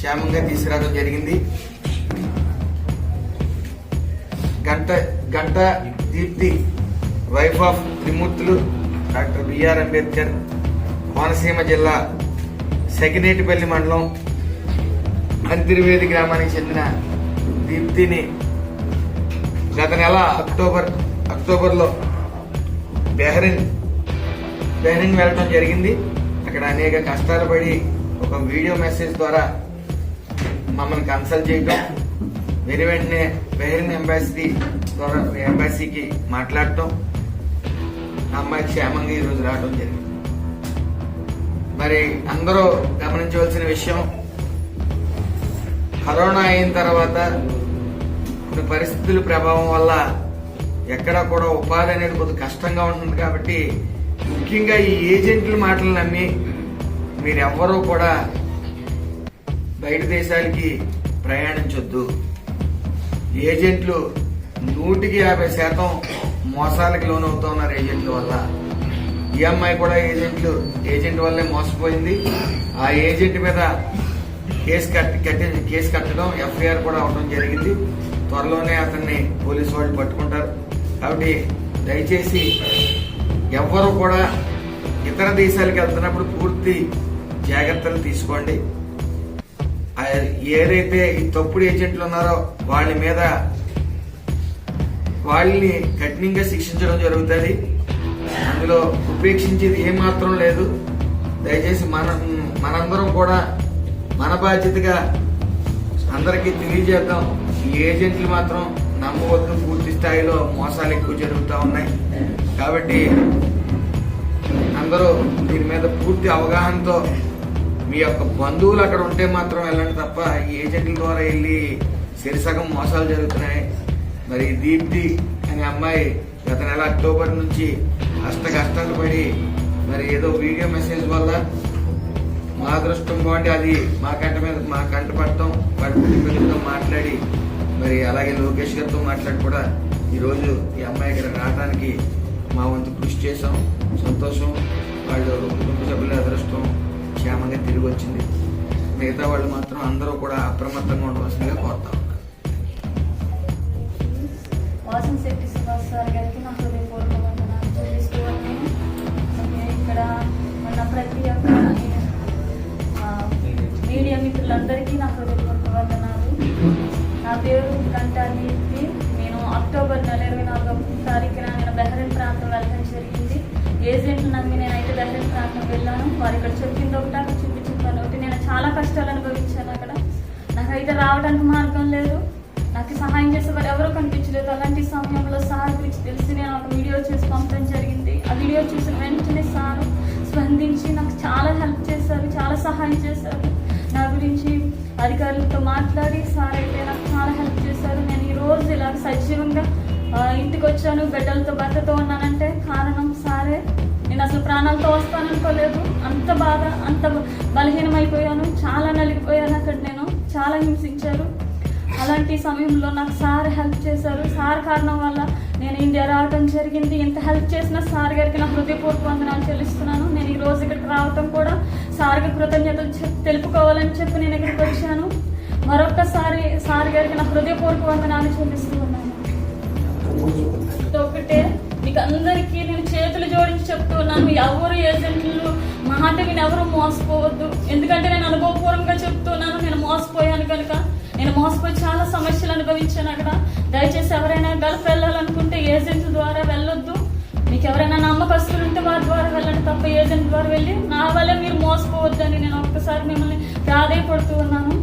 క్షేమంగా తీసుకురావడం జరిగింది. Ganta Ganta Deepti wife of Trimurthulu doctor B R Ambedkar Konaseema జిల్లా సెకినేటిపల్లి మండలం అంతిర్వేది గ్రామానికి చెందిన దీప్తిని గత నెల అక్టోబర్ అక్టోబర్లో బెహరిన్ బెహరిన్ వెళ్ళడం జరిగింది. అక్కడ అనేక కష్టాలు పడి ఒక వీడియో మెసేజ్ ద్వారా మమ్మల్ని కన్సల్ట్ చేయడం వెను వెంటనే బెహ్రిన్ ఎంబాసీ ద్వారా ఎంబాసీకి మాట్లాడటం. అమ్మాయి క్షేమంగా ఈరోజు రావడం జరిగింది. మరి అందరూ గమనించవలసిన విషయం కరోనా అయిన తర్వాత కొన్ని పరిస్థితుల ప్రభావం వల్ల ఎక్కడ కూడా ఉపాధి అనేది కొద్దిగా కష్టంగా ఉంటుంది కాబట్టి ముఖ్యంగా ఈ ఏజెంట్ల మాటలు నమ్మి మీరు ఎవ్వరూ కూడా బయట దేశాలకి ప్రయాణించొద్దు. ఏజెంట్లు నూటికి యాభై శాతం మోసాలకి లోనవుతున్నారు ఏజెంట్ల వల్ల. ఈఎంఐ కూడా ఏజెంట్లు ఏజెంట్ వల్లే మోసపోయింది. ఆ ఏజెంట్ మీద కేసు కట్టి కట్టి కేసు కట్టడం ఎఫ్ఐఆర్ కూడా అవడం జరిగింది. త్వరలోనే అతన్ని పోలీసు వాళ్ళు పట్టుకుంటారు. కాబట్టి దయచేసి ఎవ్వరూ కూడా ఇతర దేశాలకు వెళ్తున్నప్పుడు పూర్తి జాగ్రత్తలు తీసుకోండి. ఏదైతే ఈ తప్పుడు ఏజెంట్లు ఉన్నారో వాళ్ళ మీద వాళ్ళని కఠినంగా శిక్షించడం జరుగుతుంది. అందులో ఉపేక్షించేది ఏమాత్రం లేదు. దయచేసి మన మనందరం కూడా మన బాధ్యతగా అందరికీ తెలియజేద్దాం. ఈ ఏజెంట్లు మాత్రం నమ్మవద్దు. పూర్తి స్థాయిలో మోసాలు ఎక్కువ జరుగుతూ ఉన్నాయి. కాబట్టి అందరూ దీని మీద పూర్తి అవగాహనతో మీ యొక్క బంధువులు అక్కడ ఉంటే మాత్రం వెళ్ళండి తప్ప ఈ ఏజెంట్ల ద్వారా వెళ్ళి సిరిసగం మోసాలు జరుగుతున్నాయి. మరి దీప్తి అనే అమ్మాయి గత నెల అక్టోబర్ నుంచి అష్ట కష్టాలు పడి మరి ఏదో వీడియో మెసేజ్ వల్ల మా అదృష్టం బాగుంటే అది మా కంట మీద మా కంట పడటం వాడి పిల్లలతో మాట్లాడి మరి అలాగే లోకేష్ గారితో మాట్లాడి కూడా ఈరోజు ఈ అమ్మాయి ఇక్కడ రావడానికి మా వంతు కృషి చేసాం సంతోషం వాళ్ళు కుటుంబ సభ్యుల అదృష్టం క్షేమంగా తిరిగి వచ్చింది. మిగతా వాళ్ళు మాత్రం అందరూ కూడా అప్రమత్తంగా ఉండవలసిందిగా కోరుతాం ఉన్నాను వాసన్ శెట్టి సుభాష్ సార్ గారికి నా హృదయపూర్వక వందనాలు చెల్లిస్తూ ఇక్కడ ఉన్న ప్రతి ఒక్క ఆ, మీడియా మిత్రులందరికీ నా హృదయపూర్వక వందనాలు నా పేరు కంటాన్ని నేను అక్టోబర్ నెల ఇరవై నాలుగో తారీఖున నేను బెహ్రెన్ ప్రాంతం వెళ్ళడం జరిగింది. ఏజెంట్లు నమ్మి నేనైతే బెహ్రెన్ ప్రాంతం వెళ్ళాను. వారు ఇక్కడ చెప్పింది ఒకటి అక్కడ చూపించింది ఒకటి. నేను చాలా కష్టాలు అనుభవించాను అక్కడ. నాకైతే రావడానికి మార్గం లేదు. నాకు సహాయం చేసేవారు ఎవరూ కనిపించలేదు. అలాంటి సమయంలో సార్ గురించి తెలిసి నేను ఒక వీడియో చేసి పంపడం జరిగింది. ఆ వీడియో చూసిన వెంటనే సార్ స్పందించి నాకు చాలా హెల్ప్ చేశారు చాలా సహాయం చేశారు. నా గురించి అధికారులతో మాట్లాడి సార్ అయితే నాకు చాలా హెల్ప్ చేశారు. నేను ఈ రోజు ఇలా సజీవంగా ఇంటికి వచ్చాను. బిడ్డలతో భర్తతో ఉన్నానంటే ప్రాణాలతో వస్తాననుకోలేదు. అంత బాధ అంత బలహీనమైపోయాను. చాలా నలిగిపోయాను అక్కడ నేను. చాలా హింసించారు. అలాంటి సమయంలో నాకు సార్ హెల్ప్ చేశారు. సార్ కారణం వల్ల నేను ఇండియా రావడం జరిగింది. ఇంత హెల్ప్ చేసిన సార్ గారికి నా హృదయపూర్వక వందనాలు చెల్లిస్తున్నాను. నేను ఈ రోజు ఇక్కడికి రావటం కూడా సార్కి కృతజ్ఞతలు తెలుపుకోవాలని చెప్పి నేను ఇక్కడికి వచ్చాను. మరొక్కసారి సార్ గారికి నా హృదయపూర్వక వందనాలు చెల్లిస్తూ ఉన్నాను ఒకటే మీకు అందరికీ నేను చేతులు జోడించి చెప్తున్నాను. ఎవరు ఏజెంట్లు? మాట విని ఎవరు మోసపోవద్దు. ఎందుకంటే నేను అనుభవపూర్వకంగా చెప్తున్నాను నేను మోసపోయాను కనుక నేను మోసపోయి చాలా సమస్యలు అనుభవించాను అక్కడ. దయచేసి ఎవరైనా గల్ఫ్ వెళ్ళాలనుకుంటే ఏజెంట్ ద్వారా వెళ్ళొద్దు. మీకు ఎవరైనా నమ్మకస్తులు ఉంటే వారి ద్వారా వెళ్ళండి తప్ప ఏజెంట్ ద్వారా వెళ్ళి నా వల్ల మీరు మోసపోవద్దని నేను ఒక్కసారి మిమ్మల్ని ప్రాధాయపడుతూ ఉన్నాను.